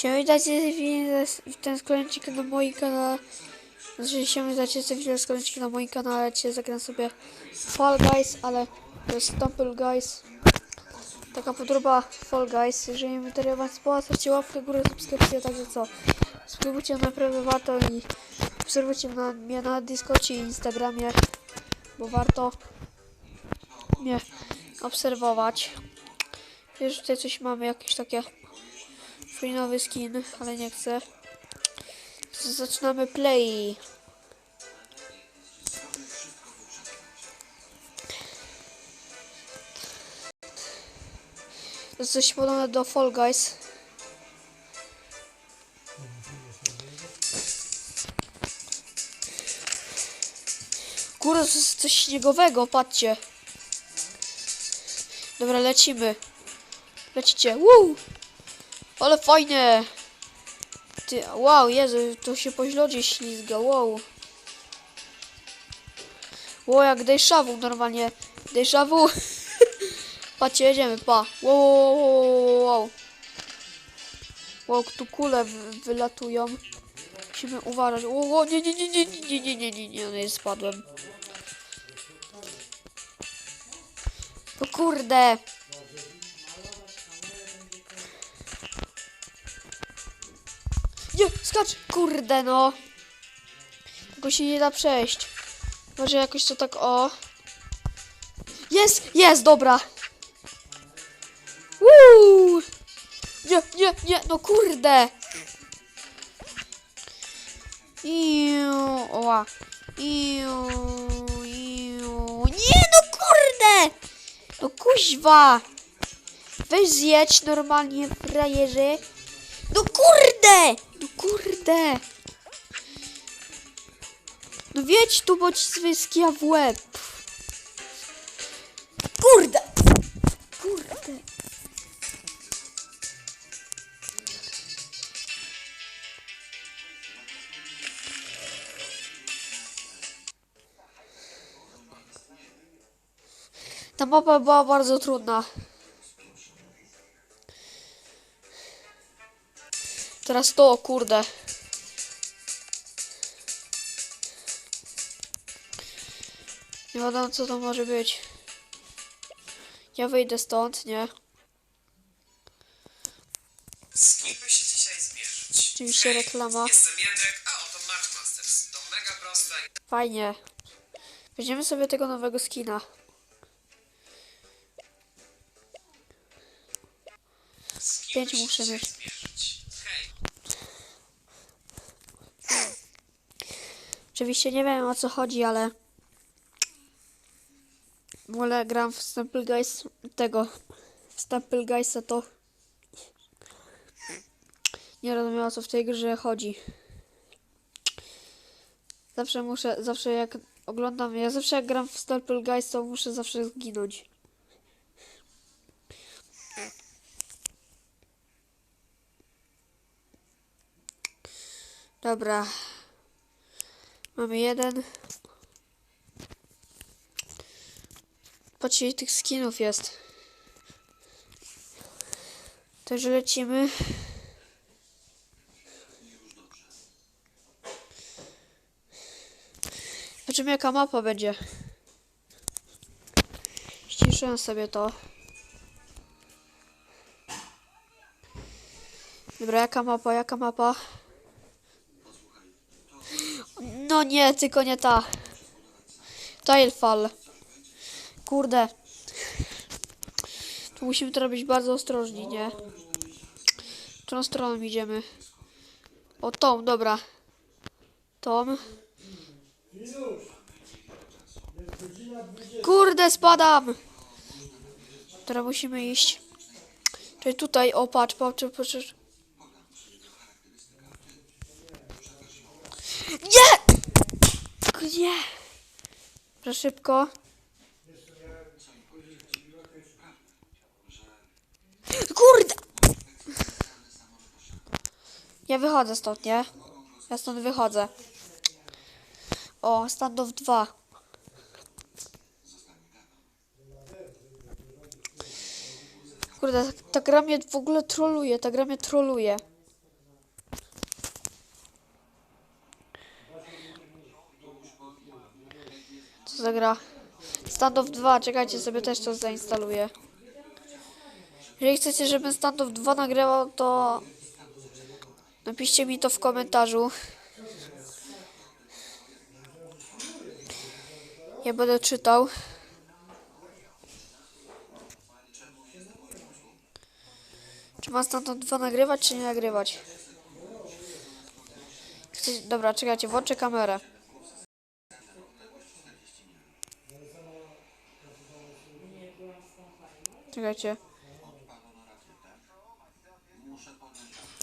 Siemy dajcie ten sklencik na moim kanale. Znaczy dajcie sobie chwilę sklencik na moim kanale. Dzisiaj zagram sobie Fall Guys, ale to jest Stumble Guys. Taka podróba Fall Guys. Jeżeli materiał Wam spodoba, zostawcie łapkę górę, subskrypcję, także co. Subskrybujcie naprawdę warto i obserwujcie na, mnie na Discordzie i Instagramie, bo warto mnie obserwować. Wiesz, tutaj coś mamy, jakieś takie free nowy skin, ale nie chcę. Zaczynamy play. To jest coś podobne do Fall Guys. Kurde, to jest coś śniegowego, patrzcie. Dobra, lecimy. Lecicie. Woo! Ale fajne! Ty, wow, Jezu, to się po lodzie ślizga, wow. Wow, jak déjà vu normalnie. Déjà vu. Patrzcie, jedziemy, pa. Wow, wow, wow, wow, wow. Tu kule wy, wylatują. Musimy uważać. Wow, wow, nie, nie, nie, nie, nie, nie, nie, nie, nie, nie, spadłem. No kurde. Nie, skacz! Kurde no! Tego się nie da przejść. Może jakoś to tak o... Jest! Jest! Dobra! Woo! Nie, nie, nie! No kurde! Iu, oła. Iu, iu. Nie, no kurde! No kuźwa! Weź zjedź normalnie, frajerze. No kurde! No kurde! No wiedź tu, bo ci zwyskia w łeb. Kurde! Kurde! Ta mapa była bardzo trudna. Teraz to, kurde. Nie wiadomo co to może być. Ja wyjdę stąd, nie? Z kim by się dzisiaj zmierzyć? Oczywiście Hej, reklama. Jestem Jędrek, a oto Masters. To mega prosta i Fajnie. Weźmiemy sobie tego nowego skina. Pięć muszę mieć. zmierzyć? Hej, Oczywiście nie wiem o co chodzi, ale wolę gram w Stumble Guys tego w Stumble Guysa to nie rozumiem o co w tej grze chodzi. Zawsze muszę, zawsze jak oglądam, ja zawsze jak gram w Stumble Guys to muszę zawsze zginąć. Dobra. Mamy jeden. Patrzcie, ile tych skinów jest. Także lecimy. Zobaczymy jaka mapa będzie. Ściszyłem sobie to. Dobra, jaka mapa, jaka mapa? Nie, tylko nie ta. Tilefall. Kurde. Tu musimy to robić bardzo ostrożnie, nie? Którą stroną idziemy? O, tą, dobra. Tą. Kurde, spadam! Teraz musimy iść. Czyli tutaj, o, patrz, patrz. patrz. Nie! Gdzie? Za szybko. Kurde! Ja wychodzę stąd, nie? Ja stąd wychodzę. O, standoff 2. Kurde, ta, ta gra mnie w ogóle troluje, ta gra mnie troluje. Za gra? Standoff 2, czekajcie, sobie też to zainstaluję. Jeżeli chcecie, żebym Standoff 2 nagrywał, to napiszcie mi to w komentarzu. Ja będę czytał. Czy mam Standoff 2 nagrywać, czy nie nagrywać? Chcecie... Dobra, czekajcie, włączę kamerę.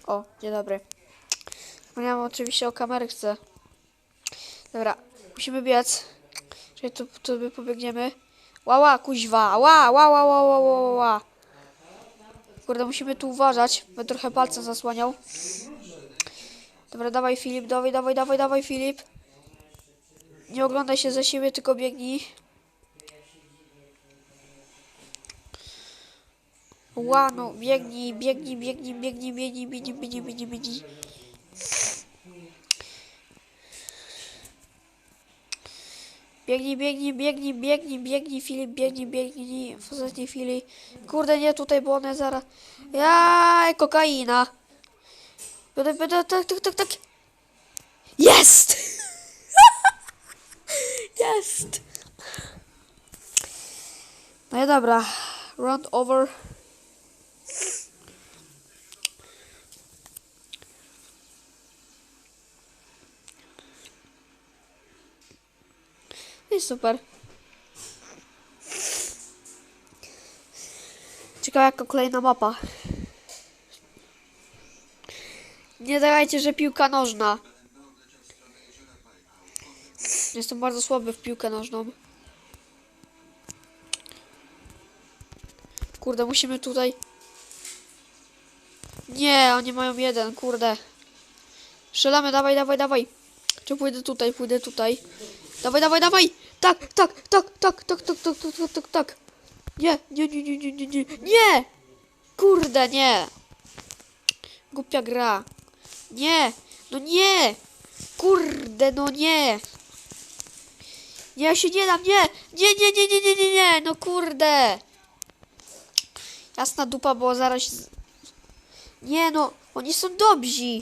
O, dzień dobry. Wspomniałam oczywiście o kamerce. Dobra, musimy biec. Czyli tu, tu sobie pobiegniemy. Łała, kuźwa, ła, ła, ła, ła, ła, ła, ła. Kurde, musimy tu uważać. Będę trochę palcem zasłaniał. Dobra, dawaj Filip, dawaj, dawaj, dawaj, dawaj Filip. Nie oglądaj się za siebie, tylko biegnij. Ła, no, biegnij, biegnij, biegnij, biegnij, biegnij, biegnij, biegnij, biegnij, biegnij. Biegnij, biegnij, biegnij, biegnij, biegnij, Filip, biegnij, biegnij w ostatniej chwili. Kurde, nie tutaj, bo one zaraz... Kokaina. Będę, będę, tak, tak, tak, tak. Jest! Jest! No i dobra. Round over. I super. Ciekawe jaka kolejna mapa. Nie dajcie, że piłka nożna. Jestem bardzo słaby w piłkę nożną. Kurde, musimy tutaj... Nie, oni mają jeden, kurde. Strzelamy, dawaj, dawaj, dawaj. Czy pójdę tutaj, pójdę tutaj. Dawaj, dawaj, dawaj! Tak, tak, tak, tak, tak, tak, tak, tak, tak, tak, tak. Nie, nie, nie, nie, nie, nie, nie, nie! Kurde, nie! Głupia gra. Nie, no nie! Kurde, no nie! Nie, ja się nie dam, nie! Nie, nie, nie, nie, nie, nie, nie, no kurde! Jasna dupa, bo zaraz... Nie no, oni są dobrzy!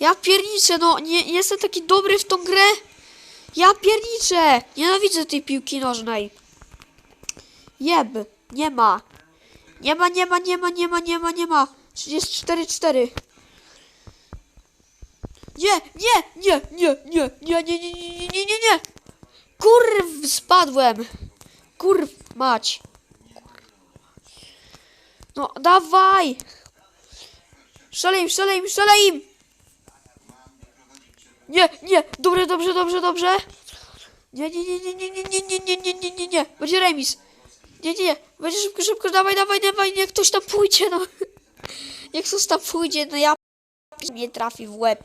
Ja pierniczę, no, nie, nie jestem taki dobry w tą grę. Ja pierniczę! Nienawidzę tej piłki nożnej. Jeb, nie ma. Nie ma, nie ma, nie ma, nie ma, nie ma, nie ma. 34-4. Nie, nie, nie, nie, nie, nie, nie, nie, nie, nie, nie, nie, nie. Kurw, spadłem. Kurw, mać. No, dawaj. Strzelaj im, im. Nie, nie, dobrze, dobrze, dobrze, dobrze. Nie, nie, nie, nie, nie, nie, nie, nie, nie, nie, nie, nie, nie. Nie, nie, nie. Będzie szybko, szybko, dawaj, dawaj, dawaj, niech ktoś tam pójdzie, no. Niech ktoś tam pójdzie, no ja mnie trafi w łeb.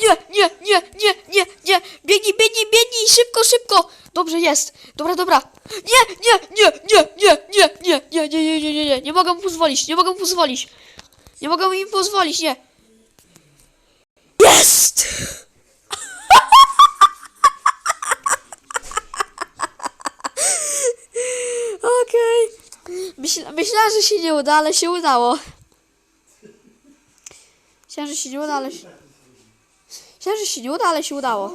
Nie, nie, nie, nie, nie, nie. Biegnij, biegnij, biegnij, szybko, szybko. Dobrze jest. Dobra, dobra. Nie, nie, nie, nie, nie, nie, nie, nie, nie, nie, nie, nie, nie. Nie mogę mu pozwolić, nie mogę mu pozwolić. Nie mogę im pozwolić, nie. Jest! Okej. Myśla, myślałam, że się nie uda, ale się udało. Myślałam, że się nie uda, ale się... Myślałam, że się nie uda, ale się udało.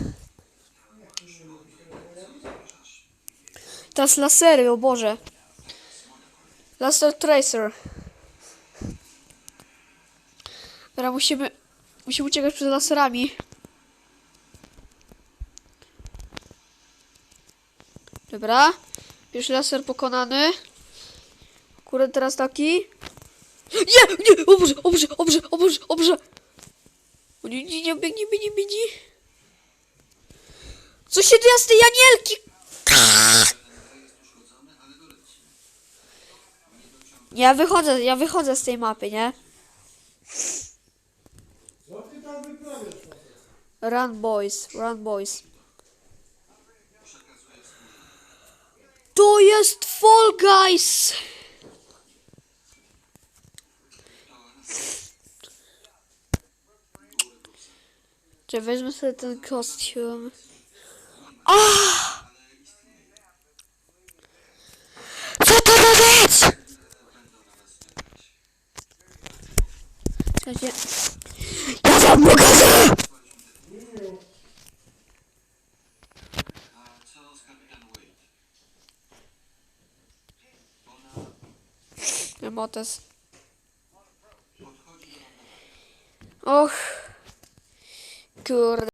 Teraz lasery, o Boże. Laser Tracer. Teraz musimy... Musimy uciekać przed laserami. Dobra. Pierwszy laser pokonany. Kurde, teraz taki. Nie, nie, o Boże, o Boże, o Boże, o Boże, o Boże. O nie, nie, nie, biegnie, biegnie, biegnie. Co się dzieje z tej Janielki? Ja wychodzę, ja wychodzę z tej mapy, nie? Run boys, run boys. To jest Fall Guys! Czy weźmy sobie ten kostium? Ah! Co to ma być? Słuchajcie, ja wam pokażę! Emotes. Och. Kurde.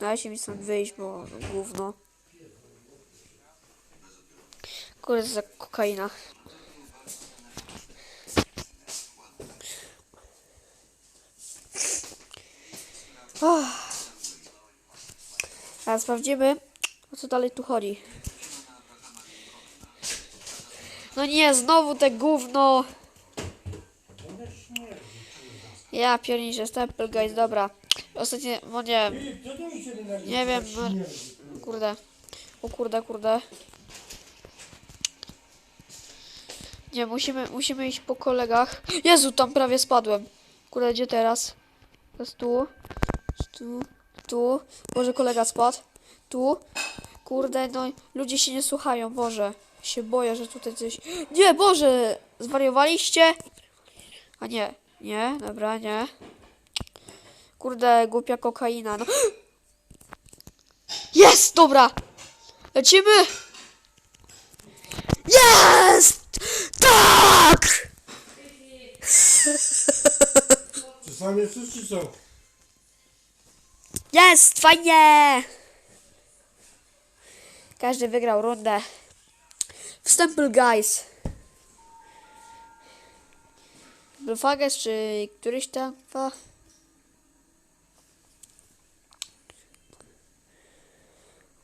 Dajcie mi stąd wyjść, bo gówno. Kurde, za kokaina. Teraz sprawdzimy, o co dalej tu chodzi. No nie, znowu te gówno. Ja pierniczę, Stempel Guys, dobra. Ostatnie, no nie, Nie wiem, no- kurde. O kurde, kurde. Nie, musimy, musimy iść po kolegach. Jezu, tam prawie spadłem. Kurde, gdzie teraz? Teraz tu. Tu. Tu. Boże, kolega spadł. Tu. Kurde, no ludzie się nie słuchają, Boże. Się boję, że tutaj coś... Nie, Boże! Zwariowaliście? A nie, nie, dobra, nie. Kurde, głupia kokaina, no. Jest! Dobra! Lecimy! Jest! Tak! Czy sam jesteś, czy co? Jest! Fajnie! Każdy wygrał rundę. Wstępy guys. Blufages czy któryś tam?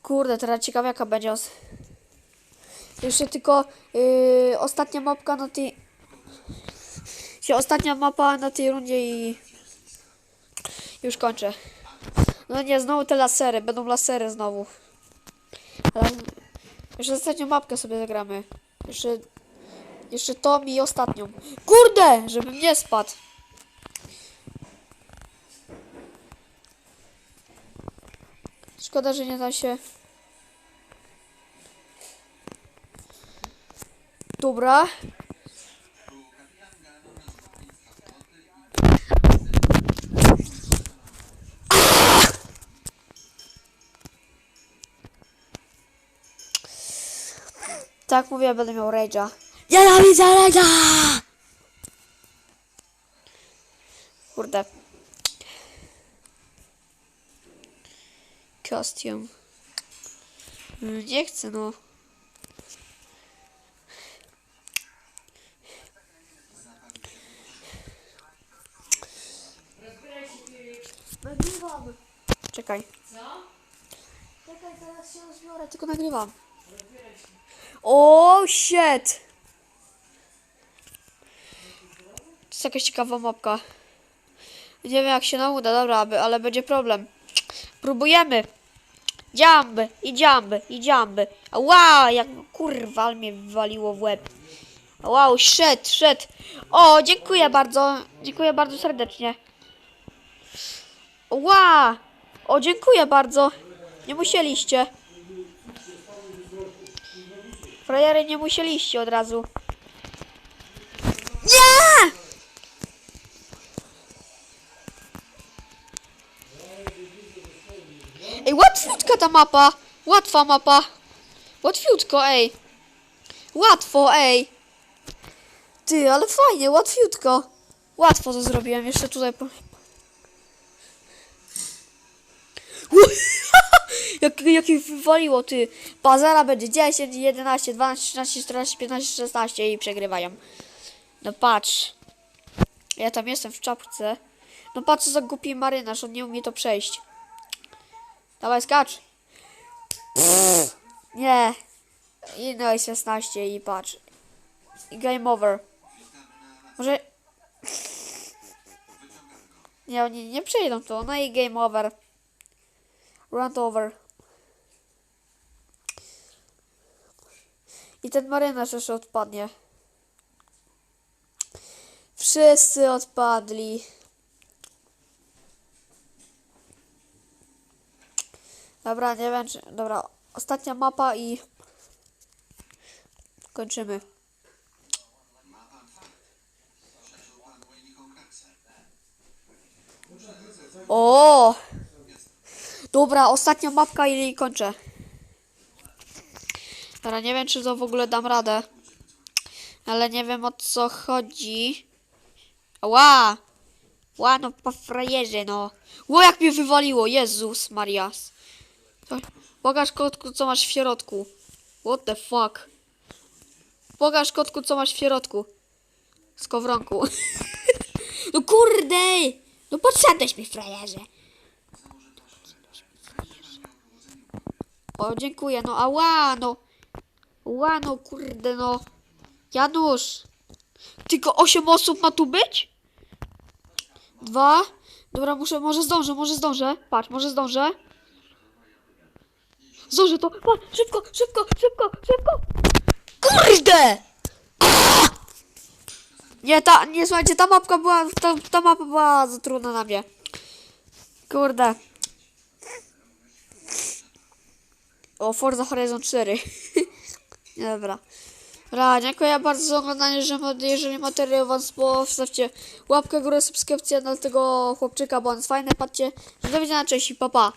Kurde, teraz ciekawe jaka będzie. os- Jeszcze tylko yy, ostatnia mapka na tej... Się ostatnia mapa na tej rundzie i... Już kończę. No nie, znowu te lasery, będą lasery znowu. Jeszcze ostatnią mapkę sobie zagramy. Jeszcze, jeszcze tą i ostatnią. Kurde, żebym nie spadł. Szkoda, że nie da się. Dobra. Tak mówię, będę miał rage'a. Nienawidzę rage'a! Kurde. Kostium. Nie chcę, no. Czekaj. Co? Czekaj, teraz się rozbiorę, tylko nagrywam. O, shit! To jest jakaś ciekawa mapka. Nie wiem jak się nam uda, dobra, ale będzie problem. Próbujemy. Dziamby, i dziamby, i dziamby. Wow, jak kurwa mnie waliło w łeb. Wow, shit, shit. O, dziękuję bardzo, dziękuję bardzo serdecznie. Wow, o, dziękuję bardzo. Nie musieliście. Frajery nie musieliście od razu. Nie! Ej, łatwiutka ta mapa. Łatwa mapa. Łatwiutko, ej. Łatwo, ej. Ty, ale fajnie, łatwiutko. Łatwo to zrobiłem, jeszcze tutaj po... jak, jak ich wywaliło, ty. Bazara będzie 10, 11, 12, 13, 14, 15, 16 i przegrywają. No patrz. Ja tam jestem w czapce. No patrz, co za głupi marynarz, on nie umie to przejść. Dawaj, skacz. Nie. I no i 16 i patrz. Game over. Może... Nie, oni nie przejdą to. No i game over. Run over. I ten marynarz jeszcze odpadnie. Wszyscy odpadli. Dobra, nie wiem czy... Dobra, ostatnia mapa i... Kończymy. O! Dobra, ostatnia mapka i kończę. Dobra, nie wiem czy to w ogóle dam radę. Ale nie wiem o co chodzi. Ła! Ła, no po frajerze, no. Ło, jak mnie wywaliło, Jezus Marias. Pokaż kotku, co masz w środku. What the fuck? Pokaż kotku, co masz w środku. Z kowronku. no kurde! No podszedłeś mi, frajerze. O, dziękuję, no ała, no. Ła, no kurde, no. Janusz. Tylko 8 osób ma tu być? Dwa. Dobra, muszę, może zdążę, może zdążę. Patrz, może zdążę. Zdążę to. Patrz, szybko, szybko, szybko, szybko. Kurde! Nie, ta, nie, słuchajcie, ta mapka była, ta, ta mapa była za trudna na mnie. Kurde. O, Forza Horizon 4. Dobra. Dobra, dziękuję bardzo za oglądanie, że jeżeli materiał wam spodobał, wstawcie łapkę górę, subskrypcję dla tego chłopczyka, bo on jest fajny, patrzcie. Do widzenia, cześć i pa pa.